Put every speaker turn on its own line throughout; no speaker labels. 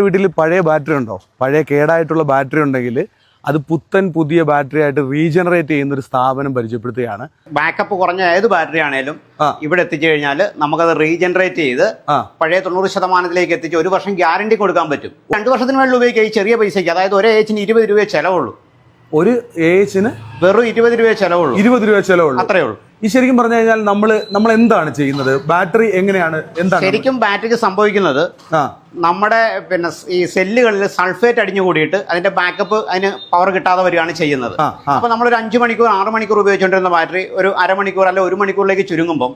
വീട്ടിൽ പഴയ ബാറ്ററി ഉണ്ടോ? പഴയ കേടായിട്ടുള്ള ബാറ്ററി ഉണ്ടെങ്കിൽ അത് പുത്തൻ പുതിയ ബാറ്ററി ആയിട്ട് റീജനറേറ്റ് ചെയ്യുന്ന ഒരു സ്ഥാപനം പരിചയപ്പെടുത്തുകയാണ്.
ബാക്കപ്പ് കുറഞ്ഞ ഏത് ബാറ്ററി ആണേലും ഇവിടെ എത്തിച്ചു കഴിഞ്ഞാൽ നമുക്കത് റീജനറേറ്റ് ചെയ്ത് പഴയ തൊണ്ണൂറ് ശതമാനത്തിലേക്ക് എത്തിച്ച് ഒരു വർഷം ഗ്യാരണ്ടി കൊടുക്കാൻ പറ്റും. രണ്ടു വർഷത്തിന് മേളിൽ ഉപയോഗിക്കുക ഈ ചെറിയ പൈസയ്ക്ക്. അതായത് ഒരേ ഏച്ചിന് ഇരുപത് രൂപയെ ചെലവുള്ളൂ.
ഒരു ഏച്ചിന്
വെറും ഇരുപത് രൂപയെ ചെലവുള്ളൂ.
ഇരുപത് രൂപ ചെലവുള്ളൂ.
അത്രേ ഉള്ളൂ.
ഈ ശരിക്കും പറഞ്ഞു കഴിഞ്ഞാൽ നമ്മൾ നമ്മൾ എന്താണ് ചെയ്യുന്നത്? ബാറ്ററി എങ്ങനെയാണ്? എന്താണ്
ശരിക്കും ബാറ്ററിക്ക് സംഭവിക്കുന്നത് നമ്മുടെ പിന്നെ ഈ സെല്ലുകളിൽ സൾഫേറ്റ് അടിഞ്ഞു കൂടിയിട്ട് അതിന്റെ ബാക്കപ്പ് അതിന് പവർ കിട്ടാതെ വരികയാണ് ചെയ്യുന്നത്. അപ്പൊ നമ്മൾ ഒരു അഞ്ചു മണിക്കൂർ ആറ് മണിക്കൂർ ഉപയോഗിച്ചുകൊണ്ടിരുന്ന ബാറ്ററി ഒരു അരമണിക്കൂർ അല്ലെ ഒരു മണിക്കൂറിലേക്ക് ചുരുങ്ങുമ്പോൾ.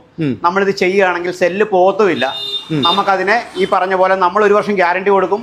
നമ്മളിത് ചെയ്യുകയാണെങ്കിൽ സെല്ല് പോകത്തുമില്ല. നമുക്കതിനെ ഈ പറഞ്ഞ പോലെ നമ്മൾ ഒരു വർഷം ഗ്യാരണ്ടി കൊടുക്കും.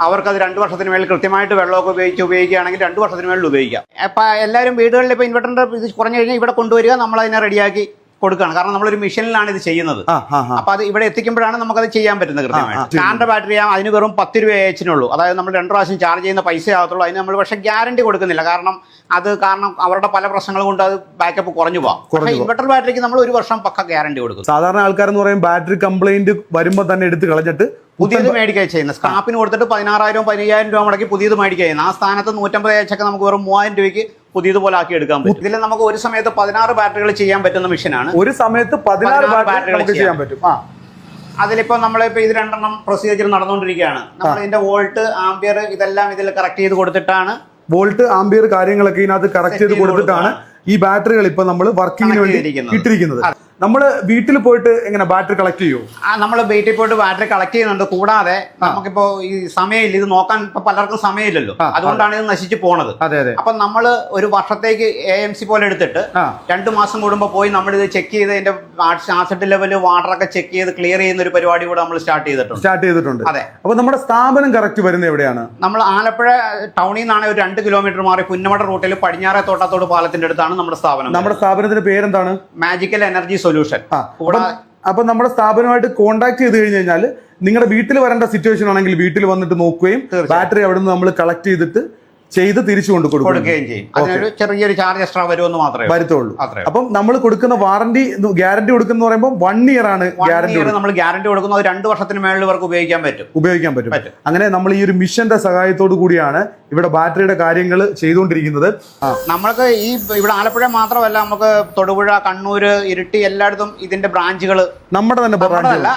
അവർക്കത് രണ്ട് വർഷത്തിന് മേളിൽ കൃത്യമായിട്ട് വെള്ളമൊക്കെ ഉപയോഗിച്ച് ഉപയോഗിക്കുകയാണെങ്കിൽ രണ്ട് വർഷത്തിന് മേളിൽ ഉപയോഗിക്കാം. അപ്പം എല്ലാവരും വീടുകളിൽ ഇപ്പോൾ ഇൻവെർട്ടറിന്റെ ഇത് കുറഞ്ഞു കഴിഞ്ഞാൽ ഇവിടെ കൊണ്ടുവരിക നമ്മൾ അതിനെ റെഡിയാക്കി കൊടുക്കുകയാണ്. കാരണം നമ്മളൊരു മെഷീനിലാണ് ഇത് ചെയ്യുന്നത്.
ആ ആ ആ.
അപ്പൊ അത് ഇവിടെ എത്തിക്കുമ്പോഴാണ് നമുക്കത് ചെയ്യാൻ പറ്റുന്നത് കൃത്യമായിട്ട്. കാറിന്റെ ബാറ്ററി അതിന് വെറും പത്ത് രൂപ ഏച്ചിനുള്ളൂ അതായത് നമ്മൾ രണ്ട് പ്രാവശ്യം ചാർജ് ചെയ്യുന്ന പൈസ ആകത്തുള്ളൂ. അതിന് നമ്മൾ പക്ഷേ ഗ്യാരണ്ടി കൊടുക്കുന്നില്ല. കാരണം അത് കാരണം അവരുടെ പല പ്രശ്നങ്ങൾ കൊണ്ട് അത് ബാക്കപ്പ് കുറഞ്ഞു പോകാം
പോകാം.
ഇൻവെർട്ടർ ബാറ്ററിക്ക് നമ്മൾ ഒരു വർഷം പക്ക ഗ്യാരണ്ടി കൊടുക്കും
സാധാരണ ആൾക്കാരെന്ന് പറയും ബാറ്ററി കംപ്ലൈന്റ് വരുമ്പോൾ തന്നെ എടുത്ത് കളഞ്ഞിട്ട്
പുതിയത് മേടിക്കുക ചെയ്യുന്നത് സ്ക്രാപ്പിന് കൊടുത്തിട്ട് പതിനാറായിരം പതിനയ്യായിരം രൂപ മുടക്കി പുതിയത് മേടിക്കുക ചെയ്യുന്നത് ആ സ്ഥാനത്ത് നൂറ്റമ്പത് ഏച്ചൊക്കെ നമുക്ക് വെറും മൂവായിരം രൂപയ്ക്ക് പുതിയതുപോലെ ആക്കി എടുക്കാൻ പറ്റും. ഇതിൽ നമുക്ക് ഒരു സമയത്ത് പതിനാറ് ബാറ്ററികൾ ചെയ്യാൻ പറ്റുന്ന മെഷീനാണ്.
ഒരു സമയത്ത് പതിനാറ്
ബാറ്ററികൾ
ചെയ്യാൻ പറ്റും. ആ.
അതിലിപ്പോ നമ്മളിപ്പോ ഇത് രണ്ടെണ്ണം പ്രൊസീജിയർ നടന്നുകൊണ്ടിരിക്കുകയാണ് നമ്മൾ ഇതിന്റെ വോൾട്ട് ആംബിയർ ഇതെല്ലാം ഇതിൽ കറക്റ്റ് ചെയ്ത് കൊടുത്തിട്ടാണ്
വോൾട്ട് ആംബിയർ കാര്യങ്ങളൊക്കെ ഇതിനകത്ത് കറക്റ്റ് ചെയ്ത് കൊടുത്തിട്ടാണ് ഈ ബാറ്ററികൾ ഇപ്പൊ നമ്മൾ വർക്കിങ്ങിന് വേണ്ടി. ഇട്ടിരിക്കുന്നത്. നമ്മൾ വീട്ടിൽ പോയിട്ട് എങ്ങനെ ബാറ്ററി കളക്ട് ചെയ്യുമോ ആ
നമ്മൾ വീട്ടിൽ പോയിട്ട് ബാറ്ററി കളക്ട് ചെയ്യുന്നുണ്ട്. കൂടാതെ നമുക്കിപ്പോ ഈ സമയമില്ല. ഇത് നോക്കാൻ ഇപ്പൊ പലർക്കും സമയമില്ലല്ലോ. അതുകൊണ്ടാണ് ഇത് നശിച്ചു പോണത്.
അതെ അതെ.
അപ്പൊ നമ്മൾ ഒരു വർഷത്തേക്ക് എ എം സി പോലെ എടുത്തിട്ട് രണ്ടു മാസം കൂടുമ്പോൾ പോയി നമ്മൾ ഇത് ചെക്ക് ചെയ്ത് അതിന്റെ ആസിഡ് ലെവൽ വാട്ടറൊക്കെ ചെക്ക് ചെയ്ത് ക്ലിയർ ചെയ്യുന്ന ഒരു പരിപാടി കൂടെ നമ്മൾ സ്റ്റാർട്ട് ചെയ്തിട്ടുണ്ട്.
സ്റ്റാർട്ട് ചെയ്തിട്ടുണ്ട്.
അതെ.
അപ്പൊ നമ്മുടെ സ്ഥാപനം കറക്റ്റ് വരുന്നത് എവിടെയാണ്?
നമ്മൾ ആലപ്പുഴ ടൗണിൽ നിന്നാണ് ഒരു രണ്ട് കിലോമീറ്റർ മാറി പുന്നമട റൂട്ടിൽ പടിഞ്ഞാറെ തോട്ടത്തോട് പാലത്തിന്റെ അടുത്താണ് നമ്മുടെ സ്ഥാപനം
നമ്മുടെ സ്ഥാപനത്തിന്റെ പേരെന്താണ്?
മാജിക്കൽ എനർജി സൊല്യൂഷൻ
അപ്പൊ നമ്മുടെ സ്ഥാപനമായിട്ട് കോൺടാക്ട് ചെയ്ത് കഴിഞ്ഞു കഴിഞ്ഞാൽ നിങ്ങളുടെ വീട്ടിൽ വരേണ്ട സിറ്റുവേഷൻ ആണെങ്കിൽ വീട്ടിൽ വന്നിട്ട് നോക്കുകയും ബാറ്ററി അവിടെ നിന്ന് നമ്മൾ കളക്ട് ചെയ്തിട്ട് ചെയ്ത് തിരിച്ചു കൊണ്ട്
കൊടുക്കുകയും ചെയ്യും. അതിനൊരു ചെറിയൊരു ചാർജ് എക്സ്ട്രാ വരുമെന്ന് മാത്രമേ.
വരുത്തുള്ളൂ. അപ്പം നമ്മൾ കൊടുക്കുന്ന വാറണ്ടി ഗ്യാരണ്ടി കൊടുക്കുന്ന പറയുമ്പോൾ വൺ ഇയർ ആണ് ഗ്യാരണ്ടി
നമ്മൾ ഗ്യാരണ്ടി കൊടുക്കുന്നത് രണ്ട് വർഷത്തിന് മേളിൽ ഇവർക്ക് ഉപയോഗിക്കാൻ പറ്റും.
ഉപയോഗിക്കാൻ പറ്റും. അങ്ങനെ നമ്മൾ ഈ ഒരു മിഷന്റെ സഹായത്തോടു കൂടിയാണ് ഇവിടെ ബാറ്ററിയുടെ കാര്യങ്ങൾ ചെയ്തുകൊണ്ടിരിക്കുന്നത്.
നമ്മൾക്ക് ഈ ഇവിടെ ആലപ്പുഴ മാത്രമല്ല നമുക്ക് തൊടുപുഴ കണ്ണൂർ ഇരിട്ടി എല്ലായിടത്തും ഇതിന്റെ ബ്രാഞ്ചുകൾ
നമ്മുടെ തന്നെ ബ്രാഞ്ച്
അല്ല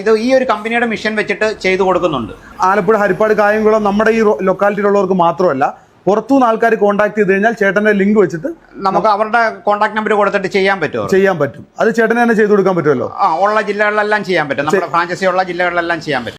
ഇത് ഈ ഒരു കമ്പനിയുടെ മിഷൻ വെച്ചിട്ട് ചെയ്തു കൊടുക്കുന്നുണ്ട്.
ആലപ്പുഴ ഹരിപ്പാട് കായംകുളം നമ്മുടെ ഈ ലൊക്കാലിറ്റിയിലുള്ളവർക്ക് മാത്രമല്ല പുറത്തുനിന്ന് ആൾക്കാർ കോൺടാക്ട് ചെയ്ത് കഴിഞ്ഞാൽ ചേട്ടന്റെ ലിങ്ക് വെച്ചിട്ട്
നമുക്ക് അവരുടെ കോൺടാക്ട് നമ്പർ കൊടുത്തിട്ട് ചെയ്യാൻ പറ്റുമോ?
ചെയ്യാൻ പറ്റും. അത് ചേട്ടനെ തന്നെ ചെയ്തു കൊടുക്കാൻ പറ്റുമല്ലോ?
ആ ഉള്ള ജില്ലകളിലെല്ലാം ചെയ്യാൻ പറ്റും. നമ്മുടെ ഫ്രാഞ്ചൈസി ഉള്ള ജില്ലകളിലെല്ലാം ചെയ്യാൻ പറ്റും.